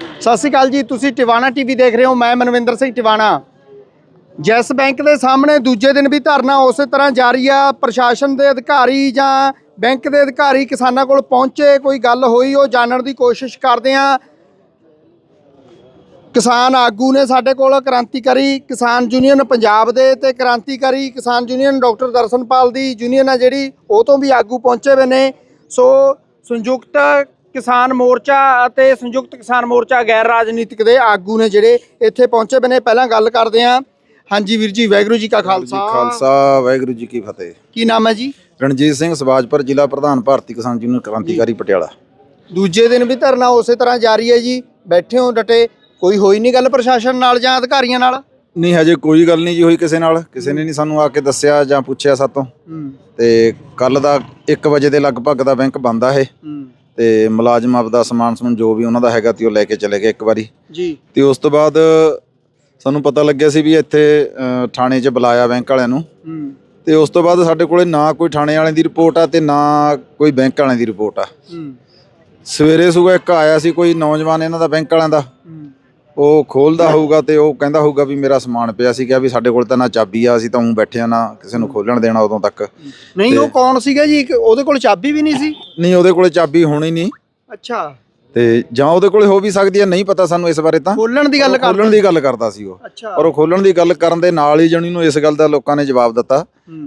ਸਤਿ ਸ਼੍ਰੀ ਅਕਾਲ ਜੀ, ਤੁਸੀਂ ਟਿਵਾਣਾ ਟੀਵੀ ਦੇਖ ਰਹੇ ਹੋ, ਮੈਂ ਮਨਵਿੰਦਰ ਸਿੰਘ ਟਿਵਾਣਾ। ਜੈਸ ਬੈਂਕ ਦੇ ਸਾਹਮਣੇ ਦੂਜੇ ਦਿਨ ਵੀ ਧਰਨਾ ਉਸੇ ਤਰ੍ਹਾਂ ਜਾਰੀ ਆ, ਪ੍ਰਸ਼ਾਸਨ ਦੇ ਅਧਿਕਾਰੀ ਜਾਂ ਬੈਂਕ ਦੇ ਅਧਿਕਾਰੀ ਕਿਸਾਨਾਂ ਕੋਲ ਪਹੁੰਚੇ, ਕੋਈ ਗੱਲ ਹੋਈ, ਉਹ ਜਾਣਨ ਦੀ ਕੋਸ਼ਿਸ਼ ਕਰਦੇ ਆ। ਕਿਸਾਨ ਆਗੂ ਨੇ ਸਾਡੇ ਕੋਲ ਕ੍ਰਾਂਤੀਕਾਰੀ ਕਿਸਾਨ ਯੂਨੀਅਨ ਪੰਜਾਬ ਦੇ ਤੇ ਕ੍ਰਾਂਤੀਕਾਰੀ ਕਿਸਾਨ ਯੂਨੀਅਨ ਡਾਕਟਰ ਦਰਸ਼ਨਪਾਲ ਦੀ ਯੂਨੀਅਨ ਆ ਜਿਹੜੀ, ਉਹ ਤੋਂ ਵੀ ਆਗੂ ਪਹੁੰਚੇ ਹੋਏ ਨੇ। ਸੋ ਸੰਯੁਕਤ ਕਿਸਾਨ ਮੋਰਚਾ ਅਤੇ ਸੰਯੁਕਤ ਕਿਸਾਨ ਮੋਰਚਾ ਗੈਰ ਰਾਜਨੀਤਿਕ ਦੇ ਆਗੂ ਨੇ ਜਿਹੜੇ ਇੱਥੇ ਪਹੁੰਚੇ ਹੋਏ ਨੇ ਪਹਿਲਾਂ ਗੱਲ ਕਰਦੇ ਆ ਹਾਂਜੀ ਵੀਰ ਜੀ ਵਾਹਿਗੁਰੂ ਜੀ ਕਾ ਜੀ ਖਾਲਸਾ। ਖਾਲਸਾ ਵਾਹਿਗੁਰੂ ਜੀ ਕੀ ਫਤਿਹ। ਕੀ ਨਾਮ ਹੈ ਜੀ? ਰਣਜੀਤ ਸਿੰਘ ਸਵਾਜਪੁਰ ਜ਼ਿਲ੍ਹਾ ਪ੍ਰਧਾਨ ਭਾਰਤੀ ਕਿਸਾਨ ਯੂਨੀਅਨ ਕ੍ਰਾਂਤੀਕਾਰੀ ਪਟਿਆਲਾ। ਦੂਜੇ ਦਿਨ ਵੀ ਧਰਨਾ ਉਸੇ ਤਰ੍ਹਾਂ ਜਾਰੀ ਹੈ ਜੀ। ਬੈਠੇ ਹੋ ਡਟੇ। ਕੋਈ ਹੋਈ ਨਹੀਂ ਗੱਲ ਪ੍ਰਸ਼ਾਸਨ ਨਾਲ ਜਾਂ ਅਧਿਕਾਰੀਆਂ ਨਾਲ? ਨਹੀਂ ਹਜੇ ਕੋਈ ਗੱਲ ਨਹੀਂ ਜੀ ਹੋਈ ਕਿਸੇ ਨਾਲ। ਕਿਸੇ ਨੇ ਨਹੀਂ ਸਾਨੂੰ ਆ ਕੇ ਦੱਸਿਆ ਜਾਂ ਪੁੱਛਿਆ ਸਾਤੋਂ। ਤੇ ਕੱਲ ਦਾ 1 ਵਜੇ ਦੇ ਲਗਭਗ ਦਾ ਬੈਂਕ ਬੰਦ ਆ ਇਹ। ਹੂੰ। ਤੇ ਮੁਲਾਜ਼ਮ ਆਪਦਾ ਸਮਾਨ ਸਮੂਨ ਜੋ ਵੀ ਉਹਨਾਂ ਦਾ ਹੈਗਾ ਤੇ ਉਹ ਲੈ ਕੇ ਚਲੇ ਗਏ ਇੱਕ ਵਾਰੀ। ਜੀ। ਤੇ ਉਸ ਤੋਂ ਬਾਅਦ ਸਾਨੂੰ ਪਤਾ ਲੱਗਿਆ ਸੀ ਵੀ ਇੱਥੇ ਅ, ਥਾਣੇ 'ਚ ਬੁਲਾਇਆ ਬੈਂਕ ਵਾਲਿਆਂ ਨੂੰ। ਹੂੰ। ਤੇ ਉਸ ਤੋਂ ਬਾਅਦ ਸਾਡੇ ਕੋਲੇ ਨਾ ਕੋਈ ਥਾਣੇ ਵਾਲਿਆਂ ਦੀ ਰਿਪੋਰਟ ਆ ਤੇ ਨਾ ਕੋਈ ਬੈਂਕ ਵਾਲਿਆਂ ਦੀ ਰਿਪੋਰਟ ਆ। ਹੂੰ। ਸਵੇਰੇ ਸੁਬਹ ਇੱਕ ਆਇਆ ਸੀ ਕੋਈ ਨੌਜਵਾਨ ਇਹਨਾਂ ਦਾ ਬੈਂਕ ਵਾਲਿਆਂ ਦਾ। ਹੂੰ। ਉਹ ਖੋਲਦਾ ਹੋਊਗਾ ਤੇ ਉਹ ਕਹਿੰਦਾ ਹੋਊਗਾ ਵੀ ਮੇਰਾ ਸਮਾਨ ਪਿਆ ਸੀ ਕਿਹਾ ਵੀ ਸਾਡੇ ਕੋਲ ਤਾਂ ਨਾ ਚਾਬੀ ਆ ਅਸੀਂ ਤਾਂ ਉਂ ਬੈਠੇ ਆ ਨਾ ਕਿਸੇ ਨੂੰ ਖੋਲਣ ਦੇਣਾ ਉਦੋਂ ਤੱਕ। ਨਹੀਂ ਉਹ ਕੌਣ ਸੀਗਾ ਜੀ? ਇੱਕ ਉਹਦੇ ਕੋਲ ਚਾਬੀ ਵੀ ਨਹੀਂ ਸੀ? ਨਹੀਂ ਉਹਦੇ ਕੋਲੇ ਚਾਬੀ ਹੋਣੀ ਨਹੀਂ। ਅੱਛਾ। ਤੇ ਜਾਂ ਉਹਦੇ ਕੋਲੇ ਹੋ ਵੀ ਸਕਦੀ ਹੈ ਨਹੀਂ ਪਤਾ ਸਾਨੂੰ ਇਸ ਬਾਰੇ ਤਾਂ। ਖੋਲਣ ਦੀ ਗੱਲ ਉਹ ਕਰ ਖੋਲਣ ਦੀ ਗੱਲ ਕਰਦਾ ਸੀ ਉਹ। ਪਰ ਉਹ ਖੋਲਣ ਦੀ ਗੱਲ ਕਰਨ ਦੇ ਨਾਲ ਹੀ ਜਣੀ ਨੂੰ ਇਸ ਗੱਲ ਦਾ ਲੋਕਾਂ ਨੇ ਜਵਾਬ ਦਿੱਤਾ।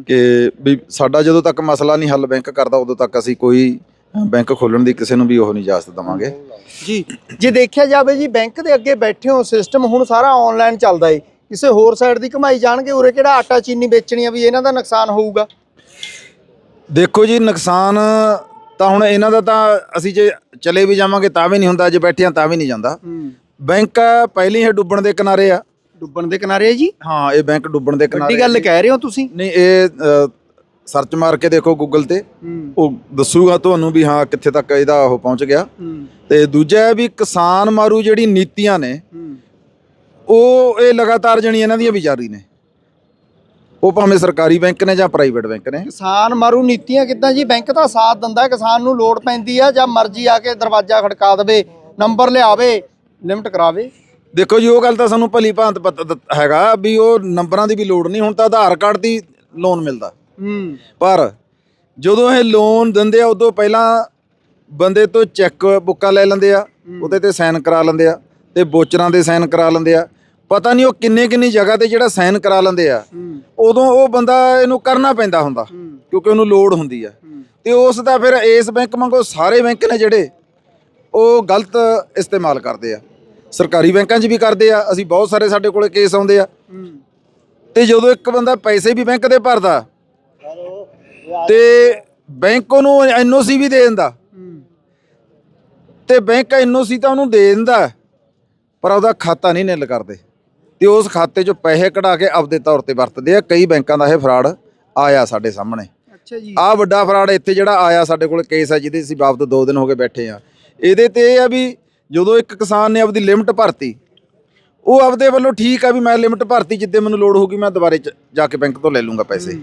ਕਿ ਵੀ ਸਾਡਾ ਜਦੋਂ ਤੱਕ ਮਸਲਾ ਨਹੀਂ ਹੱਲ ਬੈਂਕ ਕਰਦਾ ਉਦੋਂ ਤੱਕ ਅਸੀਂ ਕੋਈ ਬੈਂਕ ਖੋਲਣ ਦੀ ਕਿਸੇ ਨੂੰ ਵੀ ਉਹ ਨਹੀਂ ਇਜਾਜ਼ਤ ਦਵਾਂਗੇ। ਜੀ। ਜੇ ਦੇਖਿਆ ਜਾਵੇ ਜੀ ਬੈਂਕ ਦੇ ਅੱਗੇ ਬੈਠੇ ਹੋ ਸਿਸਟਮ ਹੁਣ ਸਾਰਾ ਆਨਲਾਈਨ ਚੱਲਦਾ ਏ। ਕਿਸੇ ਹੋਰ ਸਾਈਡ ਦੀ ਕਮਾਈ ਜਾਣਗੇ ਉਰੇ ਕਿਹੜਾ ਆਟਾ ਚੀਨੀ ਵੇਚਣੀ ਆ ਵੀ ਇਹਨਾਂ ਦਾ ਨੁਕਸਾਨ ਹੋਊਗਾ? ਦੇਖੋ ਜੀ ਨੁਕਸਾਨ ਤਾਂ ਹੁਣ ਇਹਨਾਂ ਦਾ ਤਾਂ ਅਸੀਂ ਜੇ ਚਲੇ ਵੀ ਜਾਵਾਂਗੇ ਤਾਂ ਵੀ ਨਹੀਂ ਹੁੰਦਾ ਜੇ ਬੈਠੇ ਹਾਂ ਤਾਂ ਵੀ ਨਹੀਂ ਜਾਂਦਾ। ਬੈਂਕ ਪਹਿਲੀ ਹੀ ਡੁੱਬਣ ਦੇ ਕਿਨਾਰੇ ਆ। ਡੁੱਬਣ ਦੇ ਕਿਨਾਰੇ ਆ ਜੀ? ਹਾਂ ਇਹ ਬੈਂਕ ਡੁੱਬਣ ਦੇ ਕਿਨਾਰੇ ਵੱਡੀ ਗੱਲ ਕਹਿ ਰਹੇ ਹੋ ਤੁਸੀਂ। ਨਹੀਂ ਇਹ ਸਰਚ ਮਾਰ ਕੇ ਦੇਖੋ ਗੂਗਲ ਤੇ ਉਹ ਦੱਸੂਗਾ ਤੁਹਾਨੂੰ ਵੀ ਹਾਂ ਕਿੱਥੇ ਤੱਕ ਇਹਦਾ ਉਹ ਪਹੁੰਚ ਗਿਆ। ਤੇ ਦੂਜਾ ਹੈ ਵੀ ਕਿਸਾਨ ਮਾਰੂ ਜਿਹੜੀ ਨੀਤੀਆਂ ਨੇ ਉਹ ਇਹ ਲਗਾਤਾਰ ਜਣੀ ਇਹਨਾਂ ਦੀਆਂ ਵੀ ਜਾਰੀ ਨੇ। ਉਹ ਭਾਵੇਂ ਸਰਕਾਰੀ ਬੈਂਕ ਨੇ ਜਾਂ ਪ੍ਰਾਈਵੇਟ ਬੈਂਕ ਨੇ। ਕਿਸਾਨ ਮਾਰੂ ਨੀਤੀਆਂ ਕਿੱਦਾਂ ਜੀ? ਬੈਂਕ ਦਾ ਸਾਥ ਦਿੰਦਾ ਕਿਸਾਨ ਨੂੰ ਲੋੜ ਪੈਂਦੀ ਆ ਜਾਂ ਮਰਜ਼ੀ ਆ ਕੇ ਦਰਵਾਜ਼ਾ ਖੜਕਾ ਦੇਵੇ ਨੰਬਰ ਲਿਆਵੇ ਲਿਮਟ ਕਰਾਵੇ। ਦੇਖੋ ਜੀ ਉਹ ਗੱਲ ਤਾਂ ਸਾਨੂੰ ਭਲੀ ਭਾਂਤ ਪਤਾ ਹੈਗਾ ਵੀ ਉਹ ਨੰਬਰਾਂ ਦੀ ਵੀ ਲੋੜ ਨਹੀਂ ਹੁਣ ਤਾਂ ਆਧਾਰ ਕਾਰਡ ਦੀ ਲੋਨ ਮਿਲਦਾ। ਹੂੰ ਪਰ ਜਦੋਂ ਇਹ ਲੋਨ ਦਿੰਦੇ ਆ, ਉਦੋਂ ਪਹਿਲਾਂ ਬੰਦੇ ਤੋਂ ਚੈੱਕ ਬੁੱਕਾਂ ਲੈ ਲੈਂਦੇ ਆ, ਉਹਦੇ ਤੇ ਸਾਈਨ ਕਰਾ ਲੈਂਦੇ ਆ ਤੇ ਬੋਚਰਾਂ ਦੇ ਸਾਈਨ ਕਰਾ ਲੈਂਦੇ ਆ। ਪਤਾ ਨਹੀਂ ਉਹ ਕਿੰਨੇ ਕਿੰਨੀ ਜਗ੍ਹਾ ਤੇ ਜਿਹੜਾ ਸਾਈਨ ਕਰਾ ਲੈਂਦੇ ਆ, ਉਦੋਂ ਉਹ ਬੰਦਾ ਇਹਨੂੰ ਕਰਨਾ ਪੈਂਦਾ ਹੁੰਦਾ, ਕਿਉਂਕਿ ਉਹਨੂੰ ਲੋੜ ਹੁੰਦੀ ਆ। ਹੂੰ ਤੇ ਉਸ ਦਾ ਫਿਰ ਇਸ ਬੈਂਕ ਵਾਂਗੂ ਸਾਰੇ ਬੈਂਕ ਨੇ ਜਿਹੜੇ, ਉਹ ਗਲਤ ਇਸਤੇਮਾਲ ਕਰਦੇ ਆ। ਸਰਕਾਰੀ ਬੈਂਕਾਂ 'ਚ ਵੀ ਕਰਦੇ ਆ, ਅਸੀਂ ਬਹੁਤ ਸਾਰੇ ਸਾਡੇ ਕੋਲੇ ਕੇਸ ਆਉਂਦੇ ਆ। ਹੂੰ ਤੇ ਜਦੋਂ ਇੱਕ ਬੰਦਾ ਪੈਸੇ ਵੀ ਬੈਂਕ ਦੇ ਭਰਦਾ ਤੇ ਬੈਂਕ ਉਹਨੂੰ ਐਨਓਸੀ ਵੀ ਦੇ ਦਿੰਦਾ। ਤੇ ਬੈਂਕ ਐਨਓਸੀ ਤਾਂ ਉਹਨੂੰ ਦੇ ਦਿੰਦਾ ਪਰ ਉਹਦਾ ਖਾਤਾ ਨਹੀਂ ਨਿਲ ਕਰਦੇ। ਤੇ ਉਸ ਖਾਤੇ 'ਚੋਂ ਪੈਸੇ ਕਢਾ ਕੇ ਆਪਦੇ ਤੌਰ ਤੇ ਵਰਤਦੇ ਆ। ਕਈ ਬੈਂਕਾਂ ਦਾ ਇਹ ਫਰਾਡ ਆਇਆ ਸਾਡੇ ਸਾਹਮਣੇ। ਅੱਛਾ ਜੀ। ਆ ਵੱਡਾ ਫਰਾਡ ਇੱਥੇ ਜਿਹੜਾ ਆਇਆ ਸਾਡੇ ਕੋਲ ਕੇਸ ਹੈ ਜਿਹਦੇ ਅਸੀਂ ਬਾਬਤ 2 ਦਿਨ ਹੋ ਗਏ ਬੈਠੇ ਆ। ਇਹਦੇ ਤੇ ਇਹ ਆ ਵੀ ਜਦੋਂ ਇੱਕ ਕਿਸਾਨ ਨੇ ਆਪਦੀ ਲਿਮਟ ਭਰਤੀ ਉਹ ਆਪਦੇ ਵੱਲੋਂ ਠੀਕ ਆ ਵੀ ਮੈਂ ਲਿਮਟ ਭਰਤੀ ਜਿੱਦੇ ਮੈਨੂੰ ਲੋੜ ਹੋਊਗੀ ਮੈਂ ਦੁਬਾਰੇ ਜਾ ਕੇ ਬੈਂਕ ਤੋਂ ਲੈ ਲੂੰਗਾ ਪੈਸੇ।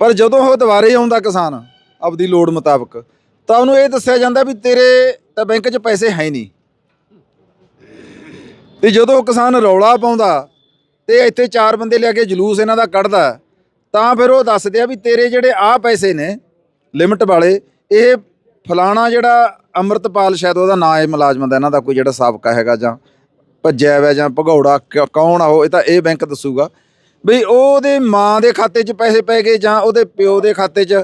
ਪਰ ਜਦੋਂ ਉਹ ਦੁਬਾਰੇ ਆਉਂਦਾ ਕਿਸਾਨ, ਆਪਦੀ ਲੋੜ ਮੁਤਾਬਕ, ਤਾਂ ਉਹਨੂੰ ਇਹ ਦੱਸਿਆ ਜਾਂਦਾ ਵੀ ਤੇਰੇ ਤਾਂ ਬੈਂਕ 'ਚ ਪੈਸੇ ਹੈ ਨਹੀਂ। ਤੇ ਜਦੋਂ ਕਿਸਾਨ ਰੌਲਾ ਪਾਉਂਦਾ ਤੇ ਇੱਥੇ ਚਾਰ ਬੰਦੇ ਲਿਆ ਕੇ ਜਲੂਸ ਇਹਨਾਂ ਦਾ ਕੱਢਦਾ, ਤਾਂ ਫਿਰ ਉਹ ਦੱਸਦੇ ਆ ਵੀ ਤੇਰੇ ਜਿਹੜੇ ਆ ਪੈਸੇ ਨੇ, ਲਿਮਟ ਵਾਲੇ, ਇਹ ਫਲਾਣਾ ਜਿਹੜਾ ਅੰਮ੍ਰਿਤਪਾਲ ਸ਼ਾਇਦ ਉਹਦਾ ਨਾਂ ਹੈ ਮੁਲਾਜ਼ਮ ਦਾ, ਇਹਨਾਂ ਦਾ ਕੋਈ ਜਿਹੜਾ ਸਾਬਕਾ ਹੈਗਾ ਜਾਂ ਭੱਜਿਆ ਹੋਇਆ ਜਾਂ ਭਗੌੜਾ ਕ- ਕੌਣ ਆ ਉਹ, ਇਹ ਤਾਂ ਇਹ ਬੈਂਕ ਦੱਸੂਗਾ। ਵੀ ਉਹਦੇ ਮਾਂ ਦੇ ਖਾਤੇ 'ਚ ਪੈਸੇ ਪੈ ਗਏ ਜਾਂ ਉਹਦੇ ਪਿਓ ਦੇ ਖਾਤੇ 'ਚ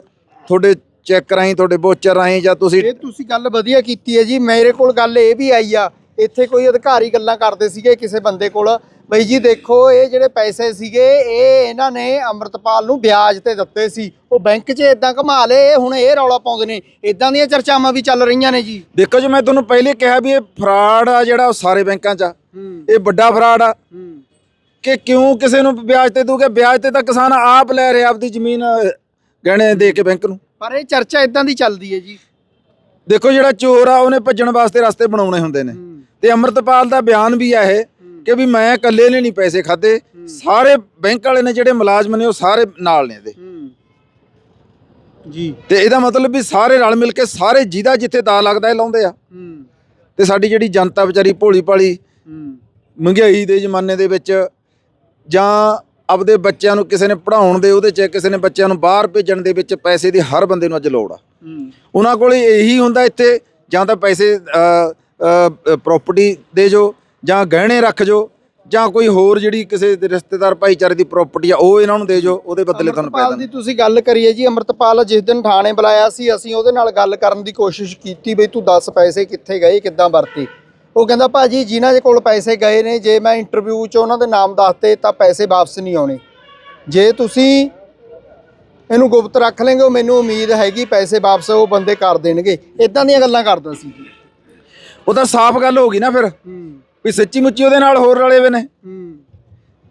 ਤੁਹਾਡੇ ਚੈੱਕ ਰਾਹੀਂ ਤੁਹਾਡੇ ਵੋਚਰ ਰਾਹੀਂ ਜਾਂ ਤੁਸੀਂ ਇਹ ਤੁਸੀਂ ਗੱਲ ਵਧੀਆ ਕੀਤੀ ਹੈ ਜੀ। ਮੇਰੇ ਕੋਲ ਗੱਲ ਇਹ ਵੀ ਆਈ ਆ। ਇੱਥੇ ਕੋਈ ਅਧਿਕਾਰੀ ਗੱਲਾਂ ਕਰਦੇ ਸੀਗੇ ਕਿਸੇ ਬੰਦੇ ਕੋਲ। ਬਈ ਜੀ ਦੇਖੋ ਇਹ ਜਿਹੜੇ ਪੈਸੇ ਸੀਗੇ ਇਹ ਇਹਨਾਂ ਨੇ ਅੰਮ੍ਰਿਤਪਾਲ ਨੂੰ ਵਿਆਜ ਤੇ ਦਿੱਤੇ ਸੀ। ਉਹ ਬੈਂਕ 'ਚ ਇਦਾਂ ਘਮਾ ਲਏ ਹੁਣ ਇਹ ਰੌਲਾ ਪਾਉਂਦੇ ਨੇ। ਇਦਾਂ ਦੀਆਂ ਚਰਚਾਵਾਂ ਵੀ ਚੱਲ ਰਹੀਆਂ ਨੇ ਜੀ। ਦੇਖੋ ਜੀ ਮੈਂ ਤੁਹਾਨੂੰ ਪਹਿਲੇ ਕਿਹਾ ਵੀ ਇਹ ਫਰਾਡ ਆ ਜਿਹੜਾ ਉਹ ਸਾਰੇ ਬੈਂਕਾਂ 'ਚ ਆ। ਇਹ ਵੱਡਾ ਫਰਾਡ ਆ। ਕਿ ਕਿਉਂ ਕਿਸੇ ਨੂੰ ਵਿਆਜ ਤੇ ਦੂਗੇ ਵਿਆਜ ਤੇ ਤਾਂ ਕਿਸਾਨ ਆਪ ਲੈ ਰਿਹਾ ਆਪਦੀ ਜ਼ਮੀਨ ਅਹ, ਗਹਿਣੇ ਦੇ ਕੇ ਬੈਂਕ ਨੂੰ। ਪਰ ਇਹ ਚਰਚਾ ਇਦਾਂ ਦੀ ਚੱਲਦੀ ਹੈ ਜੀ। ਦੇਖੋ ਜਿਹੜਾ ਚੋਰ ਆ ਉਹਨੇ ਭੱਜਣ ਵਾਸਤੇ ਰਸਤੇ ਬਣਾਉਣੇ ਹੁੰਦੇ ਨੇ। ਤੇ ਅਮਰਤਪਾਲ ਦਾ ਬਿਆਨ ਵੀ ਆ ਇਹ ਕਿ ਵੀ ਮੈਂ ਇਕੱਲੇ ਨੇ ਨਹੀਂ ਪੈਸੇ ਖਾਦੇ ਸਾਰੇ ਬੈਂਕ ਵਾਲੇ ਨੇ ਜਿਹੜੇ ਮੁਲਾਜ਼ਮ ਨੇ ਉਹ ਸਾਰੇ ਨਾਲ ਨੇ ਇਹਦੇ। ਜੀ। ਤੇ ਇਹਦਾ ਮਤਲਬ ਵੀ ਸਾਰੇ ਰਲ ਮਿਲ ਕੇ ਸਾਰੇ ਜਿਹਦਾ ਜਿੱਥੇ ਦਾ ਲੱਗਦਾ ਇਹ ਲਾਉਂਦੇ ਆ। ਤੇ ਸਾਡੀ ਜਿਹੜੀ ਜਨਤਾ ਵਿਚਾਰੀ ਭੋਲੀ ਭਾਲੀ ਮਹਿੰਗਾਈ ਦੇ ਜ਼ਮਾਨੇ ਦੇ ਵਿੱਚ ਜਾਂ ਆਪਦੇ ਬੱਚਿਆਂ ਨੂੰ ਕਿਸੇ ਨੇ ਪੜ੍ਹਾਉਣ ਦੇ ਉਹਦੇ ਚ ਕਿਸੇ ਨੇ ਬੱਚਿਆਂ ਨੂੰ ਬਾਹਰ ਭੇਜਣ ਦੇ ਵਿੱਚ ਪੈਸੇ ਦੀ ਹਰ ਬੰਦੇ ਨੂੰ ਅੱਜ ਲੋੜ ਆ। ਉਹਨਾਂ ਕੋਲ ਇਹੀ ਹੁੰਦਾ ਇੱਥੇ ਜਾਂ ਤਾਂ ਪੈਸੇ ਪ੍ਰਾਪਰਟੀ ਦੇ ਜੋ ਜਾਂ ਗਹਿਣੇ ਰੱਖ ਜੋ ਜਾਂ ਕੋਈ ਹੋਰ ਜਿਹੜੀ ਕਿਸੇ ਦੇ ਰਿਸ਼ਤੇਦਾਰ ਭਾਈਚਾਰੇ ਦੀ ਪ੍ਰਾਪਰਟੀ ਆ ਉਹ ਇਹਨਾਂ ਨੂੰ ਦੇ ਜੋ ਉਹਦੇ ਬਦਲੇ ਤੁਹਾਨੂੰ ਅਮਰਤਪਾਲ ਪੈਦਾ ਦੀ ਤੁਸੀਂ ਗੱਲ ਕਰੀਏ ਜੀ ਅਮਰਤਪਾਲ ਜਿਸ ਦਿਨ ਥਾਣੇ ਬੁਲਾਇਆ ਸੀ ਅਸੀਂ ਉਹਦੇ ਨਾਲ ਗੱਲ ਕਰਨ ਦੀ ਕੋਸ਼ਿਸ਼ ਕੀਤੀ ਬਈ ਤੂੰ ਦੱਸ ਪੈਸੇ ਕਿੱਥੇ ਗਏ ਕਿੱਦਾਂ ਵਰਤੇ? ਉਹ ਕਹਿੰਦਾ, ਭਾਜੀ, ਜਿਨ੍ਹਾਂ ਦੇ ਕੋਲ ਪੈਸੇ ਗਏ ਨੇ, ਜੇ ਮੈਂ ਇੰਟਰਵਿਊ 'ਚ ਉਹਨਾਂ ਦੇ ਨਾਮ ਦੱਸਤੇ, ਤਾਂ ਪੈਸੇ ਵਾਪਸ ਨਹੀਂ ਆਉਣੇ। ਜੇ ਤੁਸੀਂ ਇਹਨੂੰ ਗੁਪਤ ਰੱਖ ਲੇਗੇ, ਉਹ ਮੈਨੂੰ ਉਮੀਦ ਹੈਗੀ ਪੈਸੇ ਵਾਪਸ ਉਹ ਬੰਦੇ ਕਰ ਦੇਣਗੇ। ਇਦਾਂ ਦੀਆਂ ਗੱਲਾਂ ਕਰਦਾ ਸੀ। ਜੀ ਉਹ ਤਾਂ ਸਾਫ਼ ਗੱਲ ਹੋ ਗਈ ਨਾ ਫਿਰ। ਵੀ ਸੱਚੀ ਮੁੱਚੀ ਉਹਦੇ ਨਾਲ ਹੋਰ ਰਲੇ ਵੇ ਨੇ। ਹੂੰ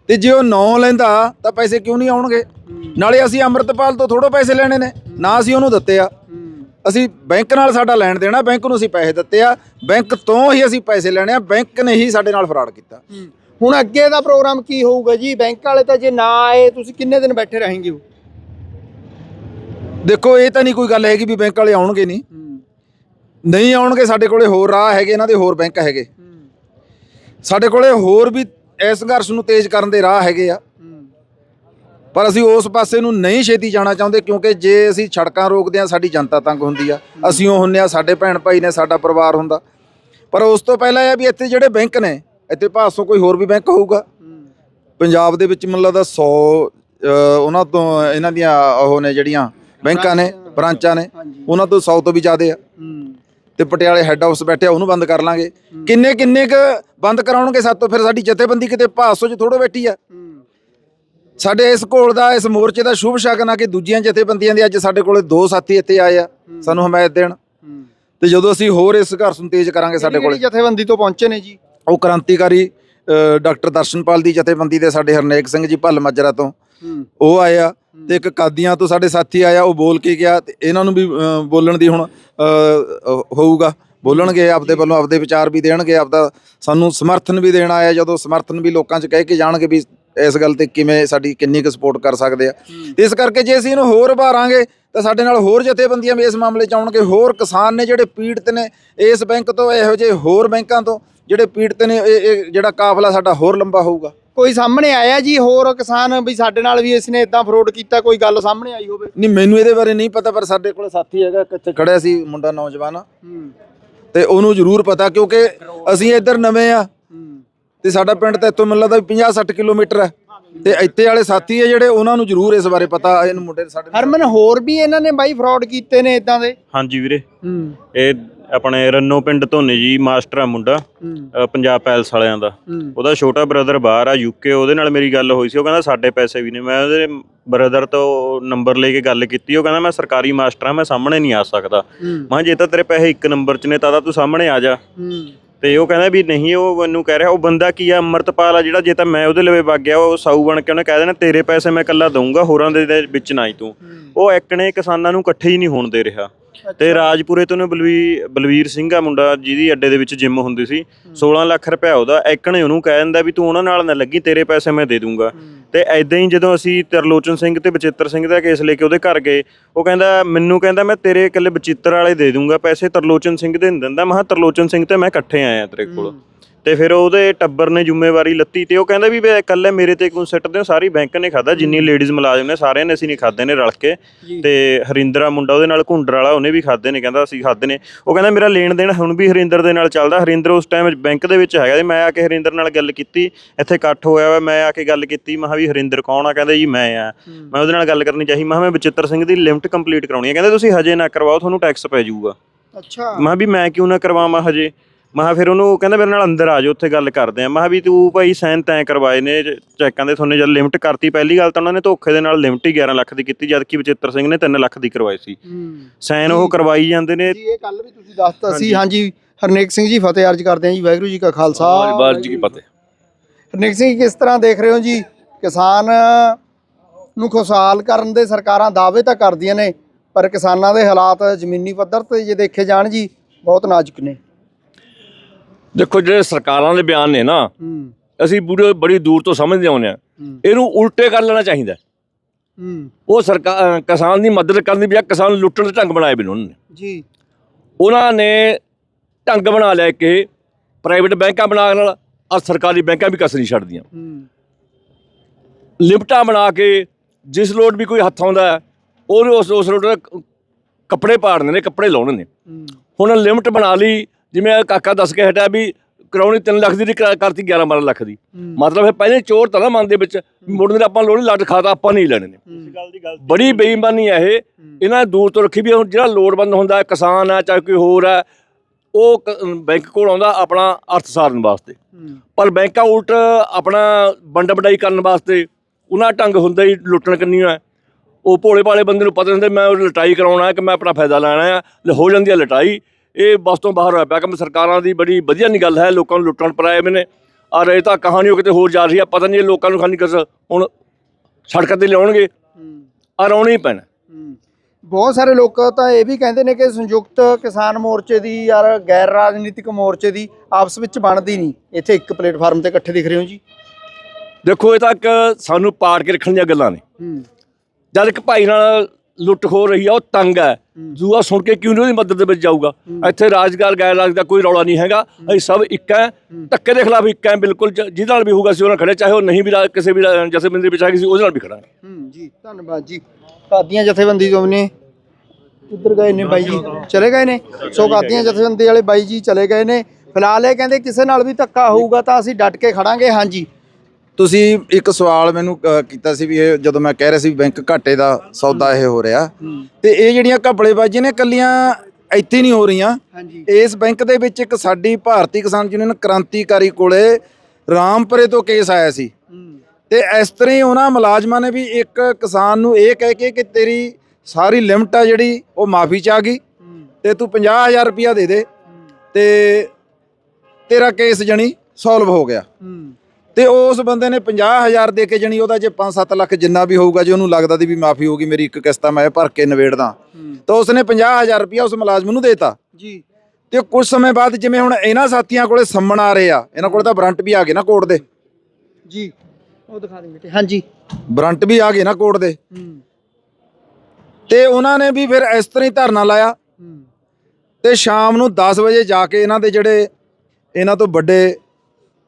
ਤੇ ਜੇ ਉਹ ਨਾਂ ਲੈਂਦਾ, ਤਾਂ ਪੈਸੇ ਕਿਉਂ ਨਹੀਂ ਆਉਣਗੇ? ਨਾਲੇ ਅਸੀਂ ਅੰਮ੍ਰਿਤਪਾਲ ਤੋਂ ਥੋੜੋ ਪੈਸੇ ਲੈਣੇ ਨੇ। ਨਾ ਅਸੀਂ ਉਹਨੂੰ ਦਿੱਤੇ ਆ। ਅਸੀਂ ਬੈਂਕ ਨਾਲ ਸਾਡਾ ਲੈਣ ਦੇਣਾ ਬੈਂਕ ਨੂੰ ਅਸੀਂ ਪੈਸੇ ਦਿੱਤੇ ਆ ਬੈਂਕ ਤੋਂ ਹੀ ਅਸੀਂ ਪੈਸੇ ਲੈਣੇ ਆ ਬੈਂਕ ਨੇ ਹੀ ਸਾਡੇ ਨਾਲ ਫਰਾਡ ਕੀਤਾ। ਹੁਣ ਅੱਗੇ ਦਾ ਪ੍ਰੋਗਰਾਮ ਕੀ ਹੋਊਗਾ ਜੀ? ਬੈਂਕ ਵਾਲੇ ਤਾਂ ਜੇ ਨਾ ਆਏ ਤੁਸੀਂ ਕਿੰਨੇ ਦਿਨ ਬੈਠੇ ਰਹੋਗੇ? ਹੋ ਦੇਖੋ ਇਹ ਤਾਂ ਨਹੀਂ ਕੋਈ ਗੱਲ ਹੈਗੀ ਵੀ ਬੈਂਕ ਵਾਲੇ ਆਉਣਗੇ ਨਹੀਂ। ਨਹੀਂ ਆਉਣਗੇ ਸਾਡੇ ਕੋਲੇ ਹੋਰ ਰਾਹ ਹੈਗੇ ਇਹਨਾਂ ਦੇ ਹੋਰ ਬੈਂਕ ਹੈਗੇ। ਸਾਡੇ ਕੋਲੇ ਹੋਰ ਵੀ ਇਸ ਸੰਘਰਸ਼ ਨੂੰ ਤੇਜ਼ ਕਰਨ ਦੇ ਰਾਹ ਹੈਗੇ ਆ। ਪਰ ਅਸੀਂ ਉਸ ਪਾਸੇ ਨੂੰ ਨਹੀਂ ਛੇਤੀ ਜਾਣਾ ਚਾਹੁੰਦੇ ਕਿਉਂਕਿ ਜੇ ਅਸੀਂ ਸੜਕਾਂ ਰੋਕਦੇ ਆ ਸਾਡੀ ਜਨਤਾ ਤੰਗ ਹੁੰਦੀ ਆ। ਅਸੀਂ ਉਹ ਹੁੰਨੇ ਆ ਸਾਡੇ ਭੈਣ ਭਾਈ ਨੇ ਸਾਡਾ ਪਰਿਵਾਰ ਹੁੰਦਾ। ਪਰ ਉਸ ਤੋਂ ਪਹਿਲਾਂ ਇਹ ਆ ਵੀ ਇੱਥੇ ਜਿਹੜੇ ਬੈਂਕ ਨੇ ਇੱਥੇ ਭਾਸੋਂ ਕੋਈ ਹੋਰ ਵੀ ਬੈਂਕ ਹੋਊਗਾ। ਪੰਜਾਬ ਦੇ ਵਿੱਚ ਮੈਨੂੰ ਲੱਗਦਾ 100 ਉਹਨਾਂ ਤੋਂ ਇਹਨਾਂ ਦੀਆਂ ਉਹ ਨੇ ਜਿਹੜੀਆਂ ਬੈਂਕਾਂ ਨੇ ਬ੍ਰਾਂਚਾਂ ਨੇ। ਉਹਨਾਂ ਤੋਂ 100 ਤੋਂ ਵੀ ਜ਼ਿਆਦੇ ਆ। ਤੇ ਪਟਿਆਲੇ ਹੈੱਡ ਹਾਊਸ ਬੈਠਿਆ ਉਹਨੂੰ ਬੰਦ ਕਰ ਲਾਂਗੇ। ਕਿੰਨੇ ਕਿੰਨੇ ਕ ਬੰਦ ਕਰਾਉਣਗੇ ਸਾਤੋਂ ਫਿਰ ਸਾਡੀ ਜਥੇਬੰਦੀ ਕਿਤੇ ਭਾਸੋ 'ਚ ਥੋੜੋ ਬੈਠੀ ਆ। ਸਾਡੇ ਇਸ ਕੋਲ ਦਾ ਇਸ ਮੋਰਚੇ ਦਾ ਸ਼ੁਭ ਸ਼ਗਨ ਆ ਕਿ ਦੂਜੀਆਂ ਜਥੇਬੰਦੀਆਂ ਦੇ ਅੱਜ ਸਾਡੇ ਕੋਲੇ ਦੋ ਸਾਥੀ ਇੱਥੇ ਆਏ ਆ ਸਾਨੂੰ ਹਮਾਇਤ ਦੇਣ। ਤੇ ਜਦੋਂ ਅਸੀਂ ਹੋਰ ਇਸ ਸੰਘਰਸ਼ ਨੂੰ ਤੇਜ਼ ਕਰਾਂਗੇ ਸਾਡੇ ਕੋਲੇ। ਜਥੇਬੰਦੀ ਤੋਂ ਪਹੁੰਚੇ ਨੇ ਜੀ? ਉਹ ਕ੍ਰਾਂਤੀਕਾਰੀ ਡਾਕਟਰ ਦਰਸ਼ਨਪਾਲ ਦੀ ਜਥੇਬੰਦੀ ਦੇ ਸਾਡੇ ਹਰਨੇਕ ਸਿੰਘ ਜੀ ਭੱਲ ਮਾਜਰਾ ਤੋਂ। ਉਹ ਆਏ ਆ ਤੇ ਇੱਕ ਕਾਦੀਆਂ ਤੋਂ ਸਾਡੇ ਸਾਥੀ ਆਇਆ ਉਹ ਬੋਲ ਕੇ ਗਿਆ ਤੇ ਇਹਨਾਂ ਨੂੰ ਵੀ ਬੋਲਣ ਦੀ ਹੁਣ ਹੋਊਗਾ। ਬੋਲਣਗੇ ਆਪਦੇ ਵੱਲੋਂ ਆਪਦੇ ਵਿਚਾਰ ਵੀ ਦੇਣਗੇ ਆਪਦਾ ਸਾਨੂੰ ਸਮਰਥਨ ਵੀ ਦੇਣ ਆਇਆ। ਜਦੋਂ ਸਮਰਥਨ ਵੀ ਲੋਕਾਂ 'ਚ ਕਹਿ ਕੇ ਜਾਣਗੇ ਵੀ ਇਸ ਗੱਲ ਤੇ ਕਿਵੇਂ ਸਾਡੀ ਕਿੰਨੀ ਕੁ ਸਪੋਰਟ ਕਰ ਸਕਦੇ ਆ। ਇਸ ਕਰਕੇ ਜੇ ਅਸੀਂ ਇਹਨੂੰ ਹੋਰ ਉਭਾਰਾਂਗੇ ਤਾਂ ਸਾਡੇ ਨਾਲ ਹੋਰ ਜਥੇਬੰਦੀਆਂ ਵੀ ਇਸ ਮਾਮਲੇ 'ਚ ਆਉਣਗੇ। ਹੋਰ ਕਿਸਾਨ ਨੇ ਜਿਹੜੇ ਪੀੜਤ ਨੇ ਇਸ ਬੈਂਕ ਤੋਂ ਇਹੋ ਜਿਹੇ ਹੋਰ ਬੈਂਕਾਂ ਤੋਂ ਜਿਹੜੇ ਪੀੜਤ ਨੇ ਇਹ ਜਿਹੜਾ ਕਾਫਲਾ ਸਾਡਾ ਹੋਰ ਲੰਬਾ ਹੋਊਗਾ। ਕੋਈ ਸਾਹਮਣੇ ਆਇਆ ਜੀ ਹੋਰ ਕਿਸਾਨ ਵੀ ਸਾਡੇ ਨਾਲ ਵੀ ਇਸਨੇ ਇਦਾਂ ਫਰੋਡ ਕੀਤਾ ਕੋਈ ਗੱਲ ਸਾਹਮਣੇ ਆਈ ਹੋਵੇ? ਨਹੀਂ ਮੈਨੂੰ ਇਹਦੇ ਬਾਰੇ ਨਹੀਂ ਪਤਾ ਪਰ ਸਾਡੇ ਕੋਲ ਸਾਥੀ ਹੈਗਾ ਕਿੱਥੇ ਖੜਿਆ ਸੀ ਮੁੰਡਾ ਨੌਜਵਾਨ। ਤੇ ਉਹਨੂੰ ਜ਼ਰੂਰ ਪਤਾ ਕਿਉਂਕਿ ਅਸੀਂ ਇੱਧਰ ਨਵੇਂ ਆ। ਤੇ ਸਾਡਾ ਪਿੰਡ ਤਾਂ ਇੱਥੋਂ ਮੈਨੂੰ ਲੱਗਦਾ 50 60 ਕਿਲੋਮੀਟਰ ਹੈ। ਤੇ ਇੱਥੇ ਵਾਲੇ ਸਾਥੀ ਹੈ ਜਿਹੜੇ ਉਹਨਾਂ ਨੂੰ ਜ਼ਰੂਰ ਇਸ ਬਾਰੇ ਪਤਾ ਇਹਨੂੰ ਮੁੰਡੇ ਸਾਡੇ ਹਰਮਨ ਹੋਰ ਵੀ ਇਹਨਾਂ ਨੇ ਬਾਈ ਫਰੋਡ ਕੀਤੇ ਨੇ ਇਦਾਂ ਦੇ? ਹਾਂਜੀ ਵੀਰੇ। ਹੂੰ। ਇਹ ਆਪਣੇ ਰੰਨੋ ਪਿੰਡ ਧੋਨੇ ਜੀ ਮਾਸਟਰ ਆ ਮੁੰਡਾ ਅ, ਪੰਜਾਬ ਪੈਲਸ ਵਾਲਿਆਂ ਦਾ। ਉਹਦਾ ਛੋਟਾ ਬ੍ਰਦਰ ਬਾਹਰ ਆ ਯੂਕੇ ਉਹਦੇ ਨਾਲ ਮੇਰੀ ਗੱਲ ਹੋਈ ਸੀ ਉਹ ਕਹਿੰਦਾ ਸਾਡੇ ਪੈਸੇ ਵੀ ਨੇ। ਮੈਂ ਉਹਦੇ ਬ੍ਰਦਰ ਤੋਂ ਨੰਬਰ ਲੈ ਕੇ ਗੱਲ ਕੀਤੀ ਉਹ ਕਹਿੰਦਾ ਮੈਂ ਸਰਕਾਰੀ ਮਾਸਟਰ ਆ ਮੈਂ ਸਾਹਮਣੇ ਨਹੀਂ ਆ ਸਕਦਾ। ਮੈਂ ਕਿਹਾ ਜੇ ਤਾਂ ਤੇਰੇ ਪੈਸੇ ਇੱਕ ਨੰਬਰ 'ਚ ਨੇ ਤਾਂ ਤਾਂ ਤੂੰ ਸਾਹਮਣੇ ਆ ਜਾ। ਹੂੰ। ਤੇ ਉਹ ਕਹਿੰਦਾ ਵੀ ਨਹੀਂ ਉਹ ਮੈਨੂੰ ਕਹਿ ਰਿਹਾ ਉਹ ਬੰਦਾ ਕੀ ਆ ਅਮਰਤਪਾਲ ਆ ਜਿਹੜਾ ਜੇ ਤਾਂ ਮੈਂ ਉਹਦੇ ਲਵੇ ਵਗ ਗਿਆ ਉਹ ਸਾਊ ਬਣ ਕੇ ਉਹਨੇ ਕਹਿ ਦੇਣਾ ਤੇਰੇ ਪੈਸੇ ਮੈਂ ਇਕੱਲਾ ਦਊਂਗਾ ਹੋਰਾਂ ਦੇ ਵਿੱਚ ਨਾ ਹੀ ਤੂੰ। ਉਹ ਇੱਕ ਨੇ ਕਿਸਾਨਾਂ ਨੂੰ ਇਕੱਠੇ ਹੀ ਨਹੀਂ ਹੋਣ ਦੇ ਰਿਹਾ। ਤੇ ਰਾਜਪੁਰੇ ਤੋਂ ਨੇ ਬਲਵੀ ਬਲਵੀਰ ਸਿੰਘ ਆ ਮੁੰਡਾ, ਜਿਹਦੀ ਅੱਡੇ ਦੇ ਵਿੱਚ ਜਿਮ ਹੁੰਦੀ ਸੀ। 16 ਲੱਖ ਰੁਪਇਆ ਉਹਦਾ, ਇੱਕ ਉਹਨੂੰ ਕਹਿ ਦਿੰਦਾ ਵੀ ਤੂੰ ਉਹਨਾਂ ਨਾਲ ਨਾ ਲੱਗੀ, ਤੇਰੇ ਪੈਸੇ ਮੈਂ ਦੇ ਦੂੰਗਾ। ਤੇ ਐਦਾਂ ਹੀ ਜਦੋਂ ਅਸੀਂ ਤਰਲੋਚਨ ਸਿੰਘ ਤੇ ਬਚਿੱਤਰ ਸਿੰਘ ਦਾ ਕੇਸ ਲੈ ਕੇ ਉਹਦੇ ਘਰ ਗਏ, ਉਹ ਕਹਿੰਦਾ, ਮੈਨੂੰ ਕਹਿੰਦਾ, ਮੈਂ ਤੇਰੇ ਇਕੱਲੇ ਬਚਿੱਤਰ ਵਾਲੇ ਦੇ ਦੂੰਗਾ, ਪੈਸੇ ਤਰਲੋਚਨ ਸਿੰਘ ਦੇ ਨਹੀਂ ਦਿੰਦਾ। ਮੈਂ ਕਿਹਾ, ਤਰਲੋਚਨ ਸਿੰਘ ਤੇ ਮੈਂ ਇਕੱਠੇ ਆਇਆ ਤੇਰੇ ਕੋਲ। ਤੇ ਫਿਰ ਉਹਦੇ ਟੱਬਰ ਨੇ ਜ਼ਿੰਮੇਵਾਰੀ ਲੱਤੀ ਤੇ ਉਹ ਕਹਿੰਦਾ ਵੀ ਵੀ ਇਕੱਲੇ ਮੇਰੇ ਤੇ ਕਿਉਂ ਸਿੱਟਦੇ ਹੋ? ਸਾਰੀ ਬੈਂਕ ਨੇ ਖਾਦਾ ਜਿੰਨੀ ਲੇਡੀਜ਼ ਮੁਲਾਜ਼ਮ ਨੇ ਸਾਰਿਆਂ ਨੇ ਅਸੀਂ ਨਹੀਂ ਖਾਦੇ ਨੇ ਰਲ ਕੇ। ਤੇ ਹਰਿੰਦਰਾ ਮੁੰਡਾ ਉਹਦੇ ਨਾਲ ਘੁੰਡਰ ਵਾਲਾ ਉਹਨੇ ਵੀ ਖਾਦੇ ਨੇ ਕਹਿੰਦਾ ਅਸੀਂ ਖਾਦੇ ਨੇ। ਉਹ ਕਹਿੰਦਾ ਮੇਰਾ ਲੈਣ ਦੇਣ ਹੁਣ ਵੀ ਹਰਿੰਦਰ ਦੇ ਨਾਲ ਚੱਲਦਾ। ਹਰਿੰਦਰ ਉਸ ਟਾਈਮ ਬੈਂਕ ਦੇ ਵਿੱਚ ਹੈਗਾ ਤੇ ਮੈਂ ਆ ਕੇ ਹਰਿੰਦਰ ਨਾਲ ਗੱਲ ਕੀਤੀ। ਇੱਥੇ ਇਕੱਠ ਹੋਇਆ ਵਾ ਮੈਂ ਆ ਕੇ ਗੱਲ ਕੀਤੀ। ਮੈਂ ਕਿਹਾ ਵੀ ਹਰਿੰਦਰ ਕੌਣ ਆ? ਕਹਿੰਦਾ ਜੀ ਮੈਂ ਆ। ਮੈਂ ਉਹਦੇ ਨਾਲ ਗੱਲ ਕਰਨੀ ਚਾਹੀ। ਮੈਂ ਕਿਹਾ ਮੈਂ ਬਚਿੱਤਰ ਸਿੰਘ ਦੀ ਲਿਮਟ ਕੰਪਲੀਟ ਕਰਾਉਣੀ ਹੈ ਕਹਿੰਦੇ ਤੁਸੀਂ ਹਜੇ ਨਾ ਕਰਵਾਓ ਤੁਹਾਨੂੰ ਟੈਕਸ ਪੈ ਜਾਊਗਾ। ਅੱਛਾ। ਮੈਂ ਵੀ ਮੈਂ ਕਿਉਂ ਨਾ ਕਰਵਾਵਾਂ ਹਜੇ? ਮੈਂ ਕਿਹਾ ਫਿਰ ਉਹਨੂੰ ਕਹਿੰਦਾ ਮੇਰੇ ਨਾਲ ਅੰਦਰ ਆ ਜਾਓ ਉੱਥੇ ਗੱਲ ਕਰਦੇ ਆ ਮੈਂ ਕਿਹਾ ਵੀ ਤੂੰ ਭਾਈ ਸਾਈਨ ਤੈਂ ਕਰਵਾਏ ਨੇ ਚੈੱਕਾਂ ਦੇ ਤੁਹਾਨੂੰ ਜਦ ਲਿਮਟ ਕਰਤੀ ਪਹਿਲੀ ਗੱਲ ਤਾਂ ਉਹਨਾਂ ਨੇ ਧੋਖੇ ਦੇ ਨਾਲ ਲਿਮਟ ਹੀ 11 ਲੱਖ ਦੀ ਕੀਤੀ ਜਦ ਕਿ ਬਚਿੱਤਰ ਸਿੰਘ ਨੇ 3 ਲੱਖ ਦੀ ਕਰਵਾਈ ਸੀ। ਹੂੰ। ਸਾਈਨ ਉਹ ਕਰਵਾਈ ਜਾਂਦੇ ਨੇ। ਜੀ ਇਹ ਕੱਲ ਵੀ ਤੁਸੀਂ ਦੱਸਤਾ ਸੀ। ਹਾਂਜੀ। ਹਰਨੇਕ ਸਿੰਘ ਜੀ ਫਤਿਹ ਅਰਜ ਕਰਦੇ ਹਾਂ ਜੀ ਵਾਹਿਗੁਰੂ ਜੀ ਕਾ ਖਾਲਸਾ। ਵਾਹਿਗੁਰੂ ਜੀ ਕੀ ਫਤਿਹ। ਹਰਨੇਕ ਸਿੰਘ ਜੀ, ਕਿਸ ਤਰ੍ਹਾਂ ਦੇਖ ਰਹੇ ਹੋ ਜੀ? ਕਿਸਾਨ ਨੂੰ ਖੁਸ਼ਹਾਲ ਕਰਨ ਦੇ ਸਰਕਾਰਾਂ ਦਾਅਵੇ ਤਾਂ ਕਰਦੀਆਂ ਨੇ ਪਰ ਕਿਸਾਨਾਂ ਦੇ ਹਾਲਾਤ ਜ਼ਮੀਨੀ ਪੱਧਰ ਤੇ ਜੇ ਦੇਖੇ ਜਾਣ ਜੀ ਬਹੁਤ ਨਾਜ਼ੁਕ ਨੇ। ਦੇਖੋ ਜਿਹੜੇ ਸਰਕਾਰਾਂ ਦੇ ਬਿਆਨ ਨੇ ਨਾ ਅਸੀਂ ਪੂਰੇ ਬੜੀ ਦੂਰ ਤੋਂ ਸਮਝਦੇ ਆਉਂਦੇ ਆ ਇਹਨੂੰ ਉਲਟੇ ਕਰ ਲੈਣਾ ਚਾਹੀਦਾ ਉਹ ਸਰਕਾਰ ਕਿਸਾਨ ਦੀ ਮਦਦ ਕਰਨ ਦੀ ਬਜਾਏ ਕਿਸਾਨ ਲੁੱਟਣ ਦੇ ਢੰਗ ਬਣਾਏ ਬਿਨ ਉਹਨਾਂ ਨੇ। ਜੀ। ਉਹਨਾਂ ਨੇ ਢੰਗ ਬਣਾ ਲਿਆ ਕਿ ਪ੍ਰਾਈਵੇਟ ਬੈਂਕਾਂ ਬਣਾ ਨਾਲ ਆ ਸਰਕਾਰੀ ਬੈਂਕਾਂ ਵੀ ਕਸ ਨਹੀਂ ਛੱਡਦੀਆਂ ਲਿਮਟਾਂ ਬਣਾ ਕੇ ਜਿਸ ਲੋਡ ਵੀ ਕੋਈ ਹੱਥ ਆਉਂਦਾ ਉਹ ਉਸ ਉਸ ਲੋਡ ਕੱਪੜੇ ਪਾੜਨੇ ਨੇ ਕੱਪੜੇ ਲਾਉਣੇ ਨੇ। ਹੁਣ ਲਿਮਟ ਬਣਾ ਲਈ ਜਿਵੇਂ ਕਾਕਾ ਦੱਸ ਕੇ ਹਟਿਆ ਵੀ ਕਰਾਉਣੀ 3 ਲੱਖ ਦੀ ਕਰਾ- ਕਰਤੀ 11 12 ਲੱਖ ਦੀ। ਮਤਲਬ ਇਹ ਪਹਿਲੇ ਚੋਰ ਤਾਂ ਨਾ ਮਨ ਦੇ ਵਿੱਚ ਮੁੜਨ ਦੇ ਆਪਾਂ ਲੋੜ ਲੱਟ ਖਾਤਾ ਆਪਾਂ ਨਹੀਂ ਲੈਣੇ ਨੇ। ਗੱਲ ਦੀ ਗੱਲ ਬੜੀ ਬੇਈਮਾਨੀ ਹੈ ਇਹ। ਇਹਨਾਂ ਨੇ ਦੂਰ ਤੋਂ ਰੱਖੀ ਵੀ ਹੁਣ ਜਿਹੜਾ ਲੋੜਵੰਦ ਹੁੰਦਾ ਹੈ ਕਿਸਾਨ ਹੈ ਚਾਹੇ ਕੋਈ ਹੋਰ ਹੈ ਉਹ ਕ- ਬੈਂਕ ਕੋਲ ਆਉਂਦਾ ਆਪਣਾ ਅਰਥ ਸਾਰਨ ਵਾਸਤੇ। ਪਰ ਬੈਂਕਾਂ ਉਲਟ ਆਪਣਾ ਵੰਡ ਵਡਾਈ ਕਰਨ ਵਾਸਤੇ ਉਹਨਾਂ ਢੰਗ ਹੁੰਦਾ ਹੀ ਲੁੱਟਣ ਕੰਨੀ ਹੈ। ਉਹ ਭੋਲੇ ਭਾਲੇ ਬੰਦੇ ਨੂੰ ਪਤਾ ਹੁੰਦਾ ਮੈਂ ਉਹ ਲਟਾਈ ਕਰਾਉਣਾ ਹੈ ਕਿ ਮੈਂ ਆਪਣਾ ਫਾਇਦਾ ਲੈਣਾ ਹੈ ਲੈ ਹੋ ਜਾਂਦੀ ਹੈ ਲਟਾਈ। ਇਹ ਬਸ ਤੋਂ ਬਾਹਰ ਹੋਇਆ ਪਿਆ ਕਿ ਸਰਕਾਰਾਂ ਦੀ ਬੜੀ ਵਧੀਆ ਨਹੀਂ ਗੱਲ ਹੈ ਲੋਕਾਂ ਨੂੰ ਲੁੱਟਣ ਪਰਾਏ ਨੇ। ਔਰ ਇਹ ਤਾਂ ਕਹਾਣੀ ਉਹ ਕਿਤੇ ਹੋਰ ਜਾ ਰਹੀ ਹੈ ਪਤਾ ਨਹੀਂ ਇਹ ਲੋਕਾਂ ਨੂੰ ਖਾਨੀ ਕਿਸ ਹੁਣ ਸੜਕਾਂ ਤੇ ਲਿਆਉਣਗੇ। ਔਰ ਆਉਣਾ ਹੀ ਪੈਣਾ। ਬਹੁਤ ਸਾਰੇ ਲੋਕ ਤਾਂ ਇਹ ਵੀ ਕਹਿੰਦੇ ਨੇ ਕਿ ਸੰਯੁਕਤ ਕਿਸਾਨ ਮੋਰਚੇ ਦੀ ਯਾਰ ਗੈਰ ਰਾਜਨੀਤਿਕ ਮੋਰਚੇ ਦੀ ਆਪਸ ਵਿੱਚ ਬਣਦੀ ਨਹੀਂ ਇੱਥੇ ਇੱਕ ਪਲੇਟਫਾਰਮ ਤੇ ਇਕੱਠੇ ਦਿਖ ਰਹੇ ਹੋ ਜੀ। ਦੇਖੋ ਇਹ ਤਾਂ ਇੱਕ ਸਾਨੂੰ ਪਾੜ ਕੇ ਰੱਖਣ ਦੀਆਂ ਗੱਲਾਂ ਨੇ। ਜਦ ਇੱਕ ਭਾਈ ਨਾਲ ਲੁੱਟ ਹੋ ਰਹੀ ਆ ਉਹ ਤੰਗ ਹੈ। ਦੂਆ ਸੁਣ ਕੇ ਕਿਉਂ ਨਹੀਂ ਉਹਦੀ ਮਦਦ ਦੇ ਵਿੱਚ ਜਾਊਗਾ? ਇੱਥੇ ਰਾਜਗਾਰ ਗੈਰ ਰਾਜ ਦਾ ਕੋਈ ਰੌਲਾ ਨਹੀਂ ਹੈਗਾ। ਅਸੀਂ ਸਭ ਇੱਕ ਹੈ। ਧੱਕੇ ਦੇ ਖਿਲਾਫ ਇੱਕ ਹੈ ਬਿਲਕੁਲ ਜਿਹਦੇ ਨਾਲ ਵੀ ਹੋਊਗਾ ਅਸੀਂ ਉਹਨਾਂ ਖੜੇ ਚਾਹੇ ਉਹ ਨਹੀਂ ਵੀ ਕਿਸੇ ਵੀ ਜਥੇਬੰਦੀ ਵਿੱਚ ਹੈਗੀ ਸੀ ਉਹਦੇ ਨਾਲ ਵੀ ਖੜਾਂਗੇ ਹੂੰ। ਜੀ ਧੰਨਵਾਦ ਜੀ। ਕਾਦੀਆਂ ਜਥੇਬੰਦੀ ਤੋਂ ਨੇ ਕਿੱਧਰ ਗਏ ਨੇ ਬਾਈ ਜੀ? ਚਲੇ ਗਏ ਨੇ? ਸੋ ਕਾਦੀਆਂ ਜਥੇਬੰਦੀ ਵਾਲੇ ਬਾਈ ਜੀ ਚਲੇ ਗਏ ਨੇ। ਫਿਲਹਾਲ ਇਹ ਕਹਿੰਦੇ ਕਿਸੇ ਨਾਲ ਵੀ ਧੱਕਾ ਹੋਊਗਾ ਤਾਂ ਅਸੀਂ ਡਟ ਕੇ ਖੜਾਂਗੇ। ਹਾਂਜੀ। ਤੁਸੀਂ ਇੱਕ ਸਵਾਲ ਮੈਨੂੰ ਅ, ਕੀਤਾ ਸੀ ਵੀ ਇਹ ਜਦੋਂ ਮੈਂ ਕਹਿ ਰਿਹਾ ਸੀ ਵੀ ਬੈਂਕ ਘਾਟੇ ਦਾ ਸੌਦਾ ਇਹ ਹੋ ਰਿਹਾ। ਤੇ ਇਹ ਜਿਹੜੀਆਂ ਘਪਲੇਬਾਜ਼ੀਆਂ ਨੇ ਕੱਲੀਆਂ ਇੱਥੇ ਨਹੀਂ ਹੋ ਰਹੀਆਂ। ਹਾਂਜੀ। ਇਸ ਬੈਂਕ ਦੇ ਵਿੱਚ ਇੱਕ ਸਾਡੀ ਭਾਰਤੀ ਕਿਸਾਨ ਯੂਨੀਅਨ ਕ੍ਰਾਂਤੀਕਾਰੀ ਕੋਲੇ ਰਾਮਪੁਰੇ ਤੋਂ ਕੇਸ ਆਇਆ ਸੀ। ਤੇ ਇਸ ਤਰ੍ਹਾਂ ਹੀ ਉਹਨਾਂ ਮੁਲਾਜ਼ਮਾਂ ਨੇ ਵੀ ਇੱਕ ਕਿਸਾਨ ਨੂੰ ਇਹ ਕਹਿ ਕੇ ਕਿ ਤੇਰੀ ਸਾਰੀ ਲਿਮਟ ਆ ਜਿਹੜੀ ਉਹ ਮਾਫੀ ਚ ਆ ਗਈ। ਤੇ ਤੂੰ 50000 ਰੁਪਇਆ ਦੇ ਦੇ। ਤੇ ਤੇਰਾ ਕੇਸ ਜਣੀ ਸੋਲਵ ਹੋ ਗਿਆ। ਤੇ ਉਸ ਬੰਦੇ ਨੇ 50000 ਦੇ ਕੇ ਜਣੀ ਉਹਦਾ ਜੇ 5-7 ਲੱਖ ਜਿੰਨਾ ਵੀ ਹੋਊਗਾ ਜੇ ਉਹਨੂੰ ਲੱਗਦਾ ਦੀ ਵੀ ਮਾਫੀ ਹੋਊਗੀ ਮੇਰੀ ਇੱਕ ਕਿਸ਼ਤ ਮੈਂ ਭਰ ਕੇ ਨਿਬੇੜਦਾ। ਤਾਂ ਉਸਨੇ 50000 ਰੁਪਇਆ ਉਸ ਮੁਲਾਜ਼ਮ ਨੂੰ ਦੇਤਾ। ਜੀ। ਤੇ ਕੁਝ ਸਮੇਂ ਬਾਅਦ ਜਿਵੇਂ ਹੁਣ ਇਹਨਾਂ ਸਾਥੀਆਂ ਕੋਲੇ ਸੰਮਣ ਆ ਰਹੇ ਆ ਇਹਨਾਂ ਕੋਲੇ ਤਾਂ ਵਾਰੰਟ ਵੀ ਆ ਗਏ ਨਾ ਕੋਰਟ ਦੇ। ਜੀ। ਉਹ ਦਿਖਾ ਦੇ ਬੇਟੇ। ਹਾਂਜੀ। ਵਾਰੰਟ ਵੀ ਆ ਗਏ ਨਾ ਕੋਰਟ ਦੇ। ਤੇ ਉਹਨਾਂ ਨੇ ਵੀ ਫਿਰ ਇਸ ਤਰ੍ਹਾਂ ਹੀ ਧਰਨਾ ਲਾਇਆ। ਤੇ ਸ਼ਾਮ ਨੂੰ 10 ਵਜੇ ਜਾ ਕੇ ਇਹਨਾਂ ਦੇ ਜਿਹੜੇ ਇਹਨਾਂ ਤੋਂ ਵੱਡੇ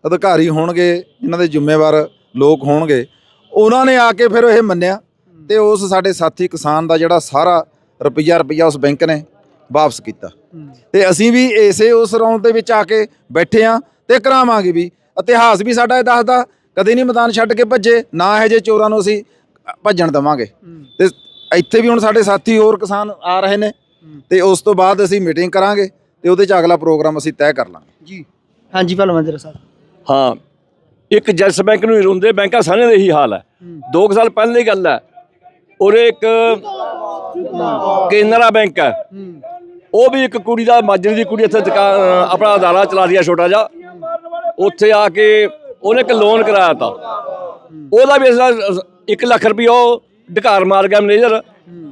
ਅਧਿਕਾਰੀ ਹੋਣਗੇ ਇਹਨਾਂ ਦੇ ਜ਼ਿੰਮੇਵਾਰ ਲੋਕ ਹੋਣਗੇ। ਉਹਨਾਂ ਨੇ ਆ ਕੇ ਫਿਰ ਇਹ ਮੰਨਿਆ ਤੇ ਉਸ ਸਾਡੇ ਸਾਥੀ ਕਿਸਾਨ ਦਾ ਜਿਹੜਾ ਸਾਰਾ ਰੁਪਈਆ ਰੁਪਈਆ ਉਸ ਬੈਂਕ ਨੇ ਵਾਪਸ ਕੀਤਾ। ਤੇ ਅਸੀਂ ਵੀ ਇਸੇ ਉਸ ਰੌਂਦ ਦੇ ਵਿੱਚ ਆ ਕੇ ਬੈਠੇ ਆ ਤੇ ਕਰਾਵਾਂਗੇ ਵੀ। ਇਤਿਹਾਸ ਵੀ ਸਾਡਾ ਇਹ ਦੱਸਦਾ ਕਦੇ ਨਹੀਂ ਮੈਦਾਨ ਛੱਡ ਕੇ ਭੱਜੇ ਨਾ ਇਹ ਜੇ ਚੋਰਾਂ ਨੂੰ ਅਸੀਂ ਭੱਜਣ ਦੇਵਾਂਗੇ। ਤੇ ਇੱਥੇ ਵੀ ਹੁਣ ਸਾਡੇ ਸਾਥੀ ਹੋਰ ਕਿਸਾਨ ਆ ਰਹੇ ਨੇ ਤੇ ਉਸ ਤੋਂ ਬਾਅਦ ਅਸੀਂ ਮੀਟਿੰਗ ਕਰਾਂਗੇ ਤੇ ਉਹਦੇ ਚ ਅਗਲਾ ਪ੍ਰੋਗਰਾਮ ਅਸੀਂ ਤੈਅ ਕਰ ਲਾਂਗੇ। ਜੀ। ਹਾਂਜੀ ਭਲਵੰਦਰ ਸਾਹਿਬ। ਹਾਂ, ਇੱਕ ਜੈਸ ਬੈਂਕ ਨੂੰ ਹੀ ਰੋਂਦੇ, ਬੈਂਕਾਂ ਸਾਰਿਆਂ ਦੇ ਇਹੀ ਹਾਲ ਹੈ। ਦੋ ਕੁ ਸਾਲ ਪਹਿਲਾਂ ਦੀ ਗੱਲ ਹੈ। ਉਰੇ ਇੱਕ ਕੇਨਰਾ ਬੈਂਕ ਹੈ। ਉਹ ਵੀ ਇੱਕ ਕੁੜੀ ਦਾ, ਮਾਜਰੀ ਦੀ ਕੁੜੀ ਇੱਥੇ ਦੁਕਾਨ ਆਪਣਾ ਅਦਾਰਾ ਚਲਾ ਰਹੀ ਆ ਛੋਟਾ ਜਿਹਾ। ਉੱਥੇ ਆ ਕੇ ਉਹਨੇ ਇੱਕ ਲੋਨ ਕਰਾਇਆ ਤਾ। ਉਹਦਾ ਵੀ ਇਸ 1 ਲੱਖ ਰੁਪਇਆ ਉਹ ਢਕਾਰ ਮਾਰ ਗਿਆ ਮੈਨੇਜਰ।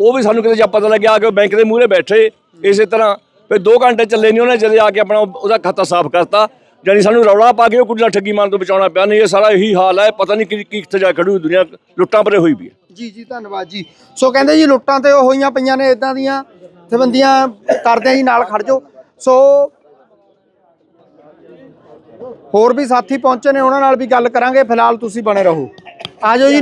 ਉਹ ਵੀ ਸਾਨੂੰ ਕਿਤੇ ਜਾ ਪਤਾ ਲੱਗਿਆ ਕਿ ਉਹ ਬੈਂਕ ਦੇ ਮੂਹਰੇ ਬੈਠੇ, ਇਸੇ ਤਰ੍ਹਾਂ। ਫਿਰ 2 ਘੰਟੇ ਚੱਲੇ ਨਹੀਂ ਉਹਨੇ, ਜਦੇ ਆ ਕੇ ਆਪਣਾ ਉਹਦਾ ਖਾਤਾ ਸਾਫ਼ ਕਰਤਾ। ਜਾਨੀ ਸਾਨੂੰ ਰੌਲਾ ਪਾ ਕੇ ਉਹ ਕੁੜੀ ਨਾਲ ਠੱਗੀ ਮਾਰਨ ਤੋਂ ਬਚਾਉਣਾ ਪਿਆ, ਨਹੀਂ, ਇਹ ਸਾਰਾ ਇਹੀ ਹਾਲ ਹੈ, ਪਤਾ ਨਹੀਂ ਕੀ ਕੀ ਕਿੱਥੇ ਜਾ ਖੜੀ ਦੁਨੀਆ, ਲੁੱਟਾਂ ਪਰੇ ਹੋਈ ਵੀ ਹੈ। ਜੀ ਜੀ, ਧੰਨਵਾਦ ਜੀ। ਸੋ ਕਹਿੰਦੇ ਜੀ, ਲੁੱਟਾਂ ਤੇ ਉਹ ਹੋਈਆਂ ਪਈਆਂ ਨੇ ਇਦਾਂ ਦੀਆਂ ਜਥੇਬੰਦੀਆਂ ਕਰਦੇ ਆ ਜੀ, ਨਾਲ ਖੜ ਜਾਓ। ਸੋ ਹੋਰ ਵੀ ਸਾਥੀ ਪਹੁੰਚੇ ਨੇ, ਉਹਨਾਂ ਨਾਲ ਵੀ ਗੱਲ ਕਰਾਂਗੇ, ਫਿਲਹਾਲ ਤੁਸੀਂ ਬਣੇ ਰਹੋ। ਆ ਜਾਓ ਜੀ।